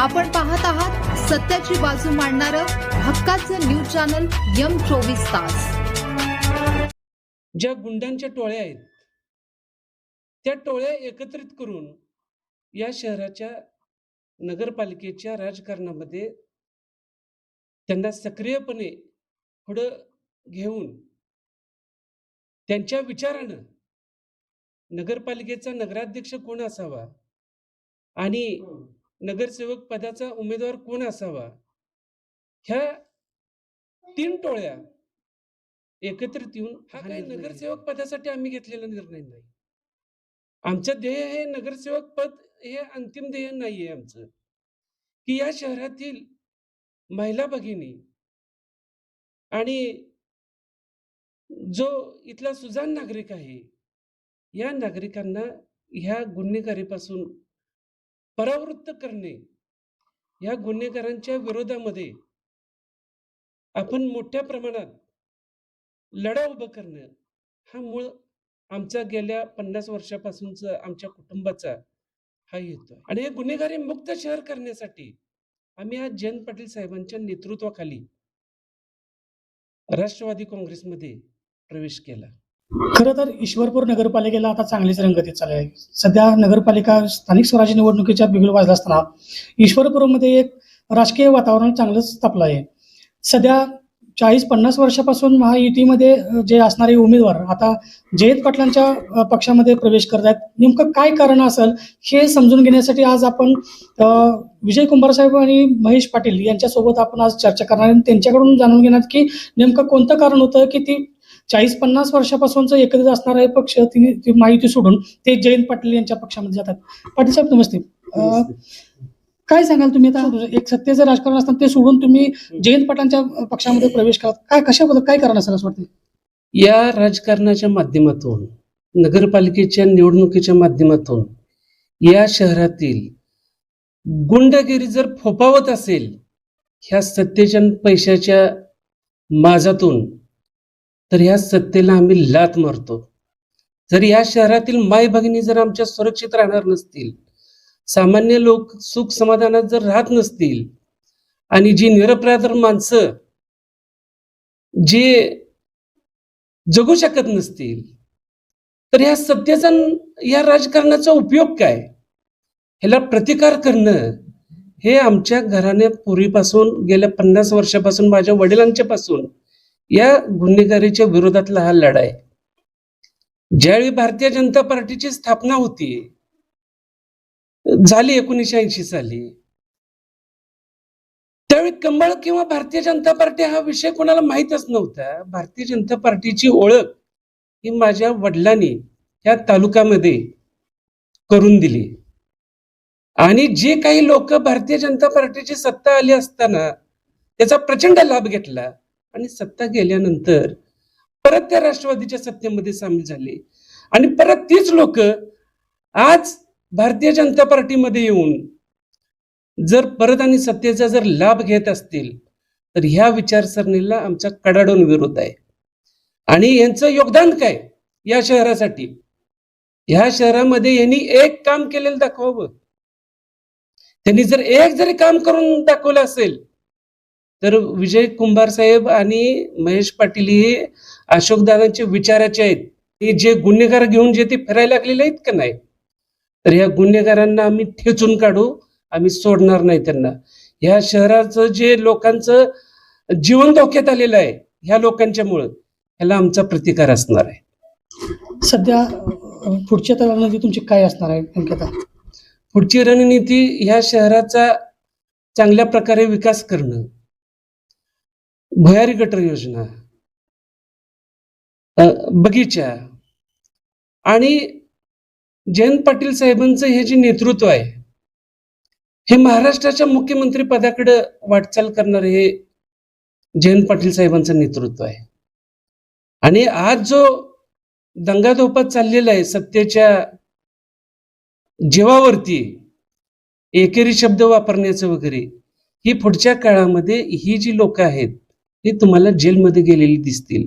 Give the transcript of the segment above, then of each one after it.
आपण पाहत आहात सत्याची बाजू मांडणारं हक्काचं न्यूज चॅनल यम चोवीस तास. ज्या गुंडांच्या टोळ्या आहेत त्या टोळ्या एकत्रित करून या शहराच्या नगरपालिकेच्या राजकारणामध्ये त्यांना सक्रियपणे पुढं घेऊन त्यांच्या विचारानं नगरपालिकेचा नगराध्यक्ष कोण असावा आणि नगरसेवक पदाचा उमेदवार कोण असावा? ह्या तीन टोळ्या एकत्रित येऊन हा काही नगरसेवक पदासाठी आम्ही घेतलेला निर्णय नाही. आमचं ध्येय हे नगरसेवक पद हे अंतिम ध्येय नाहीये आमचं. की या शहरातील महिला भगिनी आणि जो इथला सुजाण नागरिक आहे या नागरिकांना ह्या गुन्हेगारीपासून परावृत्त करणे या गुन्हेगारांच्या विरोधामध्ये आपण मोठ्या प्रमाणात लढा उभं करणं हा मूळ आमचा गेल्या पन्नास वर्षापासूनचा आमच्या कुटुंबाचा हा हेतू आणि हे गुन्हेगारी मुक्त शहर करण्यासाठी आम्ही आज जयंत पाटील साहेबांच्या नेतृत्वाखाली राष्ट्रवादी काँग्रेसमध्ये प्रवेश केला. खरं तर ईश्वरपूर नगरपालिकेला आता चांगलीच रंगती चालू आहे. सध्या नगरपालिका स्थानिक स्वराज्य निवडणुकीच्या बिगुल वाजला असताना ईश्वरपूरमध्ये एक राजकीय वातावरण चांगलंच तापलं आहे. सध्या चाळीस पन्नास वर्षापासून महायुतीमध्ये जे असणारे उमेदवार आता जयंत पाटलांच्या पक्षामध्ये प्रवेश करत आहेत नेमकं काय कारण असेल हे समजून घेण्यासाठी आज आपण विजय कुंभार साहेब आणि महेश पाटील यांच्यासोबत आपण आज चर्चा करणार आणि त्यांच्याकडून जाणून घेणार की नेमकं कोणतं कारण होतं की ती चाळीस पन्नास वर्षापासूनच एकत्रित असणारा एक पक्ष तिने ती माहिती सोडून ते जयंत पाटील यांच्या पक्षामध्ये जातात. पाटील साहेब नमस्ते. काय सांगाल तुम्ही आता? एक सत्तेचं राजकारण असताना ते सोडून तुम्ही जयंत पाटलांच्या पक्षामध्ये प्रवेश करत काय कशाबद्दल काय कारण असेल असं वाटतं या राजकारणाच्या माध्यमातून नगरपालिकेच्या निवडणुकीच्या माध्यमातून या शहरातील गुंडगिरी जर फोपावत असेल ह्या सत्तेच्या पैशाच्या माझातून तर या सत्तेला आम्ही लात मारतो. जर या शहरातील माय भगिनी जर आमच्या सुरक्षित राहणार नसतील सामान्य लोक सुख समाधानात जर राहत नसतील आणि जी निरपराध माणसं जे जगू शकत नसतील तर ह्या सत्तेचा या राजकारणाचा उपयोग काय? ह्याला प्रतिकार करणं हे आमच्या घराण्या पूर्वीपासून गेल्या पन्नास वर्षापासून माझ्या वडिलांच्या पासून या गुन्हेगारीच्या विरोधातला हा लढा आहे ज्यावेळी भारतीय जनता पार्टीची स्थापना होती झाली एकोणीसशे ऐंशी साली. त्यावेळी कंबळ किंवा भारतीय जनता पार्टी हा विषय कोणाला माहीतच नव्हता. भारतीय जनता पार्टीची ओळख ही माझ्या वडिलांनी या तालुक्यामध्ये करून दिली. आणि जे काही लोक भारतीय जनता पार्टीची सत्ता आली असताना त्याचा प्रचंड लाभ घेतला आणि सत्ता गेल्यानंतर परत त्या राष्ट्रवादीच्या सत्तेमध्ये सामील झाले. आणि परत तीच लोक आज भारतीय जनता पार्टीमध्ये येऊन जर परत आणि सत्तेचा जर लाभ घेत असतील तर ह्या विचारसरणीला आमचा कडाडून विरोध आहे. आणि यांचं योगदान काय या शहरासाठी? ह्या शहरामध्ये यांनी एक काम केलेलं दाखवावं. त्यांनी जर एक जरी काम करून दाखवलं असेल तर विजय कुंभार साहेब आणि महेश पाटील हे अशोकदादांचे विचाराचे आहेत. हे जे गुन्हेगार घेऊन जे ते फिरायला लागलेले आहेत का नाही? तर ह्या गुन्हेगारांना आम्ही ठेचून काढू आम्ही सोडणार नाही त्यांना. ह्या शहराचं जे लोकांचं जीवन धोक्यात आलेलं आहे ह्या लोकांच्यामुळं ह्याला आमचा प्रतिकार असणार आहे. सध्या पुढच्या रणनीती तुमची काय असणार आहे पुढची रणनीती ह्या शहराचा चांगल्या प्रकारे विकास करणं भुयारी गटर योजना. बगीचा. आणि जयंत पाटील साहेबांचं हे जे नेतृत्व आहे हे महाराष्ट्राच्या मुख्यमंत्री पदाकडे वाटचाल करणारे हे जयंत पाटील साहेबांचं नेतृत्व आहे. आणि आज जो दंगाधोपात चाललेला आहे सत्तेच्या जीवावरती एकेरी शब्द वापरण्याचं वगैरे ही पुढच्या काळामध्ये ही जी लोक आहेत ही तुम्हाला जेलमध्ये गेलेली दिसतील.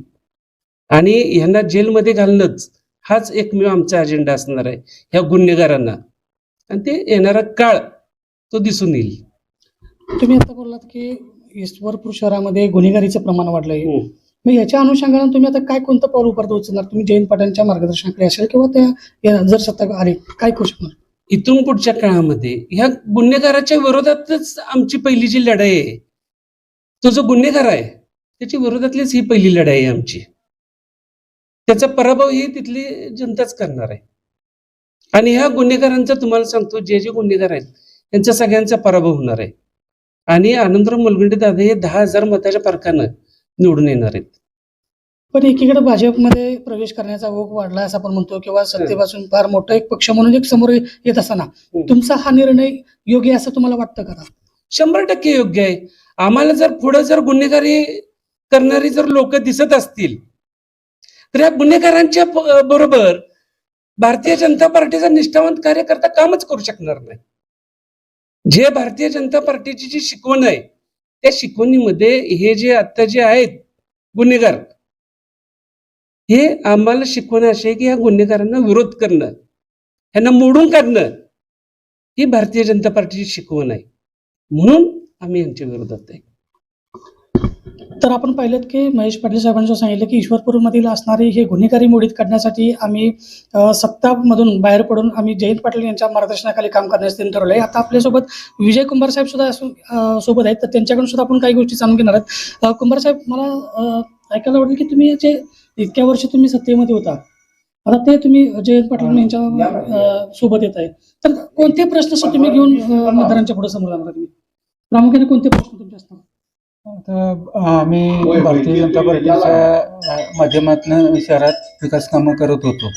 आणि ह्यांना जेलमध्ये घालणंच हाच एकमेव आमचा अजेंडा असणार आहे ह्या गुन्हेगारांना. आणि ते येणारा काळ तो दिसून येईल. तुम्ही आता बोललात की ईश्वरपूर शहरामध्ये गुन्हेगारीचं प्रमाण वाढलंय. हम्म. मग याच्या अनुषंगाने तुम्ही आता काय कोणतं पाऊल उपार उचलणार? तुम्ही जयंत पाटलांच्या मार्गदर्शनाकडे असेल किंवा त्या जर सत्ता आली काय करू शकणार? इथून पुढच्या काळामध्ये ह्या गुन्हेगाराच्या विरोधातच आमची पहिली जी लढाई आहे तो जो गुन्हेगार आहे त्याच्या विरोधातलीच ही पहिली लढाई आहे आमची. त्याचा पराभव ही तिथली जनताच करणार आहे. आणि ह्या गुन्हेगारांचा तुम्हाला सांगतो जे जे गुन्हेगार आहेत त्यांचा सगळ्यांचा पराभव होणार आहे. आणि आनंदराव मुलगंडे दादा हे दहा हजार मताच्या फरकानं निवडून येणार आहेत. पण एकीकडे भाजपमध्ये प्रवेश करण्याचा ओघ वाढला असं आपण म्हणतो किंवा सत्तेपासून फार मोठा एक पक्ष म्हणून एक समोर येत असताना तुमचा हा निर्णय योग्य आहे असं तुम्हाला वाटतं का? शंभर टक्के योग्य आहे. आम्हाला जर पुढे जर गुन्हेगारी करणारी जर लोक दिसत असतील तर या गुन्हेगारांच्या बरोबर भारतीय जनता पार्टीचा निष्ठावंत कार्यकर्ता कामच करू शकणार नाही. जे भारतीय जनता पार्टीची जी शिकवण आहे त्या शिकवणीमध्ये हे जे आता जे आहेत गुन्हेगार हे आम्हाला शिकवण अशी आहे की या गुन्हेगारांना विरोध करणं यांना मोडून काढणं ही भारतीय जनता पार्टीची शिकवण आहे. म्हणून आम्ही यांच्या विरोधात आहे. तर आपण पाहिलं की महेश पाटील साहेबांनी सांगितलं की ईश्वरपूरमधील असणारी हे गुन्हेगारी मोडीत काढण्यासाठी आम्ही सत्तामधून बाहेर पडून आम्ही जयंत पाटील यांच्या मार्गदर्शनाखाली काम करण्यास त्यांनी ठरवलं आहे आता आपल्यासोबत विजय कुंभार साहेब सुद्धा असून सोबत आहेत. तर त्यांच्याकडून सुद्धा आपण काही गोष्टी जाणून घेणार आहोत. कुंभार साहेब मला ऐकायला वाटेल की तुम्ही जे इतक्या वर्ष तुम्ही सत्तेमध्ये होता आता ते तुम्ही जयंत पाटील यांच्या सोबत येत आहे तर कोणते प्रश्न तुम्ही घेऊन मतदारांच्या पुढे समोर जाणार तुम्ही? प्रामुख्याने कोणते प्रश्न तुमचे असतात? आम्ही भारतीय जनता पार्टीच्या माध्यमातून शहरात विकास कामं करत होतो.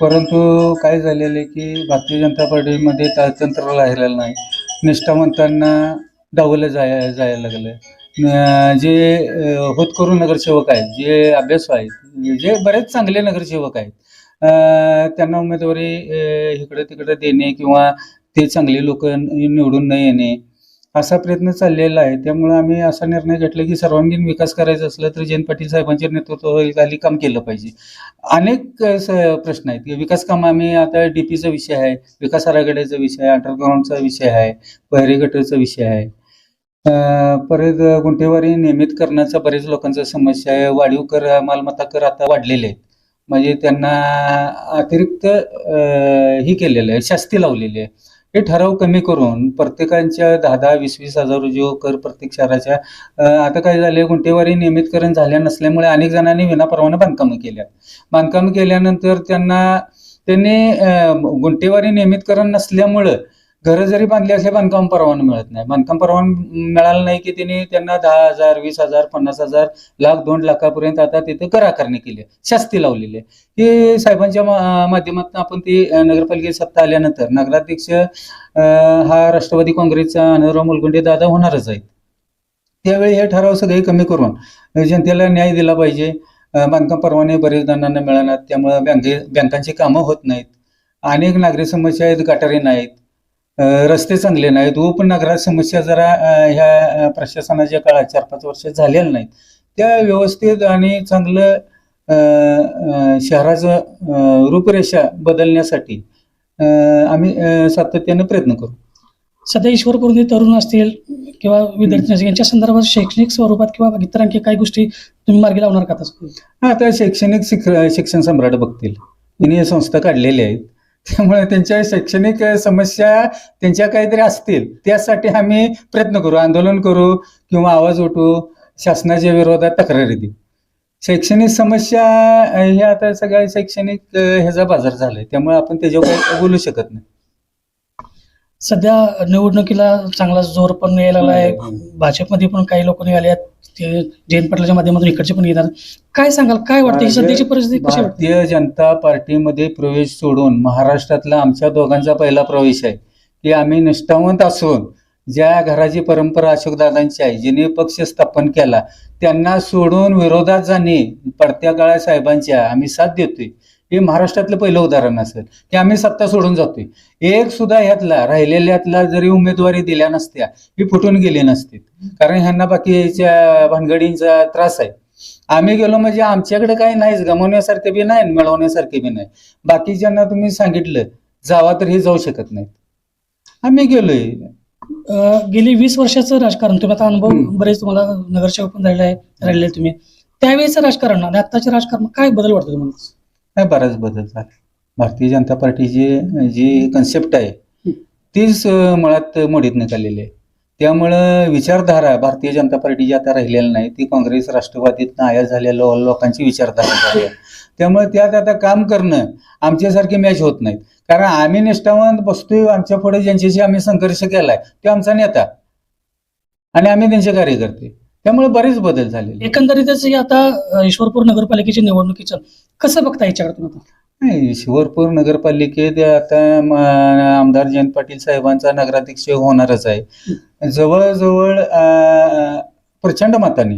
परंतु काय झालेलं आहे की भारतीय जनता पार्टीमध्ये ताळतंत्र राहिलेलं नाही. निष्ठावंतांना डावलं जाय जायला लागलं. जे होतकरू नगरसेवक आहेत जे अभ्यासू आहेत जे बरेच चांगले नगरसेवक आहेत त्यांना उमेदवारी इकडं तिकडं देणे किंवा ते चांगले लोक निवडून न येणे असा प्रयत्न चाललेला आहे. त्यामुळे आम्ही असा निर्णय घेतला की सर्वांगीण विकास करायचा असला तर जयंत पाटील साहेबांच्या नेतृत्वाखाली काम केलं पाहिजे. अनेक प्रश्न आहेत. विकास काम आम्ही आता डीपीचा विषय आहे विकास आराखड्याचा विषय आहे अंडरग्राऊंडचा विषय आहे बहिरे गटरचा विषय आहे. परत गुंठेवारी नियमित करण्याचा बरेच लोकांचा समस्या आहे. वाढीव कर मालमत्ता कर आता वाढलेले आहेत. म्हणजे त्यांना अतिरिक्त ही केलेलं आहे शास्ती लावलेली आहे. हे ठराव कमी करून प्रत्येकांच्या दहा दहा वीस वीस हजार जो कर प्रत्येक शहराच्या आता काय झाले गुंठेवारी नियमितकरण झाल्या नसल्यामुळे अनेक जणांनी विनाप्रमाणे बांधकामं केल्या बांधकाम केल्यानंतर त्यांना त्यांनी गुंटेवारी गुंठेवारी नियमितकरण नसल्यामुळं घरं जरी बांधली असले बांधकाम परवाना मिळत नाही. बांधकाम परवाना मिळाला नाही की त्यांनी त्यांना दहा हजार वीस हजार पन्नास हजार लाख दोन लाखापर्यंत आता तिथे कर आकारणी केली आहे. शास्ती लावलेली आहे. ही साहेबांच्या माध्यमातून आपण ती नगरपालिकेत सत्ता आल्यानंतर नगराध्यक्ष हा राष्ट्रवादी काँग्रेसचा अनुराव मुलगुंडे दादा होणारच आहेत. त्यावेळी हे ठराव सगळे कमी करून जनतेला न्याय दिला पाहिजे. बांधकाम परवाने बरेच जणांना मिळणार त्यामुळे बँके बँकांची कामं होत नाहीत. अनेक नागरी समस्या आहेत गटारी नाहीत. रस्ते चांगले नाहीत. उपनगरात समस्या जरा ह्या प्रशासनाच्या काळात चार पाच वर्ष झालेल्या नाहीत. त्या व्यवस्थित आणि चांगलं शहराचं रूपरेषा बदलण्यासाठी आम्ही सातत्याने प्रयत्न करू. सध्या ईश्वरपूरमध्ये तरुण असतील किंवा विद्यार्थी असतील यांच्या संदर्भात शैक्षणिक स्वरूपात किंवा इतर आणखी काही गोष्टी तुम्ही मार्गी लावणार का तसं हा आता शैक्षणिक शिक शिक्षण सम्राट बघतील. त्यांनी या संस्था काढलेल्या आहेत. त्यामुळे त्यांच्या शैक्षणिक समस्या त्यांच्या काहीतरी असतील त्यासाठी आम्ही प्रयत्न करू आंदोलन करू किंवा आवाज उठवू शासनाच्या विरोधात तक्रारी देऊ. शैक्षणिक समस्या हे आता सगळ्या शैक्षणिक ह्याचा बाजार झालाय त्यामुळे आपण त्याच्यावर काही बोलू शकत नाही. सध्या निवडणुकीला चांगला जोर पण यायला आहे. भाजपमध्ये पण काही लोक निघाले आहेत. ते जयंत पाटलाच्या माध्यमातून इकडचे पण येणार काय सांगाल? काय वाटतं? ही सध्याची परिस्थिती कशी वाटते? भारतीय जनता पार्टीमध्ये प्रवेश सोडून महाराष्ट्रातला आमच्या दोघांचा पहिला प्रवेश आहे की आम्ही निष्ठावंत असून ज्या घराची परंपरा अशोकदादांची आहे जिने पक्ष स्थापन केला त्यांना सोडून विरोधात जाणे पडत्या काळात साहेबांच्या आम्ही साथ देतोय. हे महाराष्ट्रातलं पहिलं उदाहरण असेल. की आम्ही सत्ता सोडून जातोय. एक सुद्धा ह्यातला राहिलेल्यातला जरी उमेदवारी दिल्या नसत्या ही फुटून गेली नसती कारण ह्यांना बाकीच्या भानगडींचा त्रास आहे. आम्ही गेलो म्हणजे आमच्याकडे काही नाहीच गमवण्यासारखे बी नाही मिळवण्यासारखे बी नाही. बाकीच्यांना तुम्ही सांगितलं जावा तर हे जाऊ शकत नाहीत. आम्ही गेलोय. गेली वीस वर्षाचं राजकारण तुम्ही आता अनुभव. बरेच तुम्हाला नगरसेवक पण राहिले आहे राहिले तुम्ही. त्यावेळेचं राजकारण आणि आत्ताच्या राजकारण काय बदल वाटतो तुम्हाला? काय बराच बदल झाला. भारतीय जनता पार्टीची जी कन्सेप्ट आहे तीच मुळात मोडीत निघालेली आहे. त्यामुळं विचारधारा भारतीय जनता पार्टीची आता राहिलेली नाही ती काँग्रेस राष्ट्रवादीत आया झालेल्या लो- लोकांची विचारधारा झाली आहे. त्यामुळे त्यात आता काम करणं आमच्यासारखे मॅच होत नाहीत. कारण आम्ही निष्ठावंत बसतोय आमच्या पुढे ज्यांच्याशी आम्ही संघर्ष केलाय ते आमचा नेता. आणि आम्ही त्यांचे कार्यकर्ते. त्यामुळे बरेच बदल झालेले एकंदरीतच हे आता ईश्वरपूर नगरपालिकेच्या निवडणुकीचं कसं बघता याच्याकडे तुम्ही आता? नाही शिवरपूर नगरपालिकेत आता आमदार जयंत पाटील साहेबांचा नगराध्यक्ष होणारच आहे. जवळजवळ प्रचंड मताने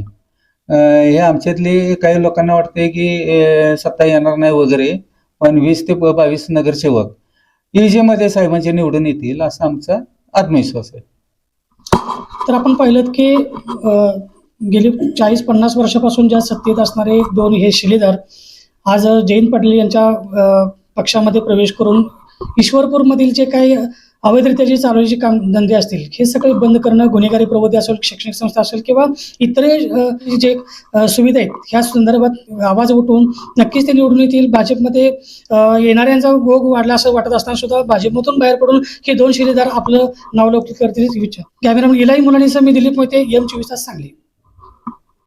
हे आमच्यातले काही लोकांना वाटते की सत्ता येणार नाही वगैरे पण वीस ते बावीस नगरसेवकमध्ये साहेबांचे निवडून येतील असा आमचा आत्मविश्वास आहे. तर आपण पाहिलं की गेली चाळीस पन्नास वर्षापासून ज्या सत्तेत असणारे दोन हे शिलेदार आज जयंत पाटील यांच्या अं, पक्षामध्ये प्रवेश करून ईश्वरपूरमधील जे काही अवैधरित्या जे चालवायचे काम धंदे असतील हे सगळे बंद करणं गुन्हेगारी प्रवृत्ती असेल शैक्षणिक संस्था असेल किंवा इतर जे सुविधा आहेत ह्या संदर्भात आवाज उठवून नक्कीच ते निवडून येतील. भाजपमध्ये येणाऱ्यांचा गोग वाढला असं वाटत असताना सुद्धा भाजपमधून बाहेर पडून हे दोन शिलेदार आपलं नावलौकिक करतील. विचार कॅमेरामन इलाई मुलांनी मी दिलीप मोहिते एम चोवीस तास सांगली.